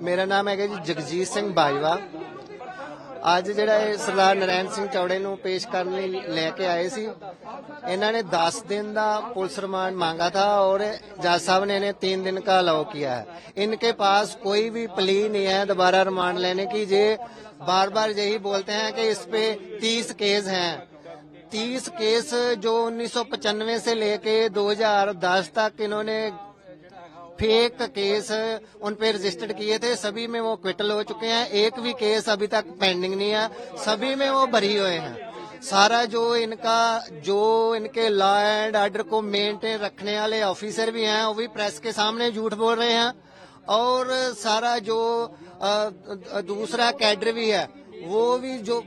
ਮੇਰਾ ਨਾਮ ਹੈਗਾ ਜੀ ਜਗਜੀਤ ਸਿੰਘ ਬਾਜਵਾ ਅੱਜ ਜਿਹੜਾ ਇਹ ਸਰਦਾਰ ਨਰੈਣ ਸਿੰਘ ਚੌੜੇ ਨੂੰ ਪੇਸ਼ ਕਰਨ ਲਈ ਲੈ ਕੇ ਆਏ ਸੀ ਇਹਨਾਂ ने 10 दिन ਦਾ पुलिस रिमांड मांगा था और जज साहब ने इन्हें तीन दिन का अलाउ किया है इनके पास कोई भी प्ली नहीं है दोबारा रिमांड लेने की ये बार बार यही बोलते हैं कि इस पे 30 केस हैं तीस केस जो 1995 से लेके 2010 तक इन्होंने फेक केस उन पे रजिस्टर्ड किए थे। सभी में वो क्विटल हो चुके हैं। एक भी केस अभी तक पेंडिंग नहीं है। सभी में वो भरी हुए हैं। सारा जो इनका, जो इनके लॉ एंड ऑर्डर को मेंटेन रखने वाले ऑफिसर भी हैं, वो भी प्रेस के सामने झूठ बोल रहे हैं। और सारा जो दूसरा कैडर भी है, वो भी जो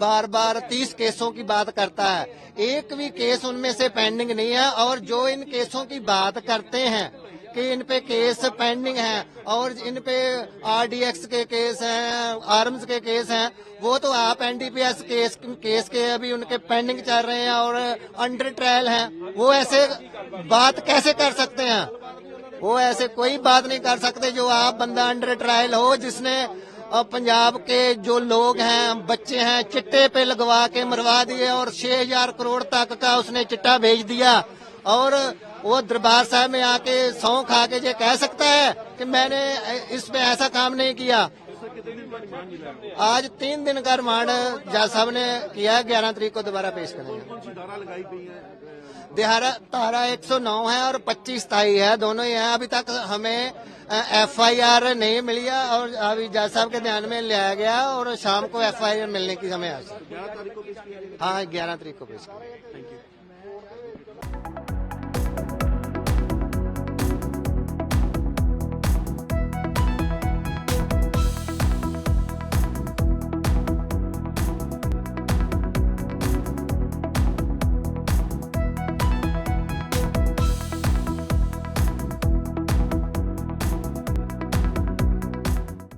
बार बार तीस केसों की बात करता है। एक भी केस उनमें से पेंडिंग नहीं है। और जो इन केसों की बात करते हैं कि इन पे केस पेंडिंग है और इन पे आरडीएक्स के केस हैं आर्म्स के केस हैं वो तो आप एनडीपीएस केस केस के अभी उनके पेंडिंग चल रहे हैं और अंडर ट्रायल हैं। वो ऐसे बात कैसे कर सकते हैं? वो ऐसे कोई बात नहीं कर सकते जो आप बंदा अंडर ट्रायल हो जिसने अ, पंजाब के जो लोग हैं बच्चे हैं चिट्टे पे लगवा के मरवा दिए और छह हज़ार करोड़ तक का उसने चिट्टा भेज दिया। और वो दरबार साहब में आके सौ खा के ये कह सकता है कि मैंने इस पे ऐसा काम नहीं किया आज तीन दिन का रिमांड जज साहब ने किया है ग्यारह तारीख को दोबारा पेश करेंगे कौन सी धारा लगाई गई है धारा धारा 109 है और 25 ताई है दोनों ही है अभी तक हमें एफआईआर नहीं मिली है और अभी जज साहब के ध्यान में लाया गया और शाम को एफआईआर मिलने की हमें आशा ग्यारह तारीख को पेश किया जाएगा हाँ ग्यारह तारीख को पेश करेंगे थैंक यू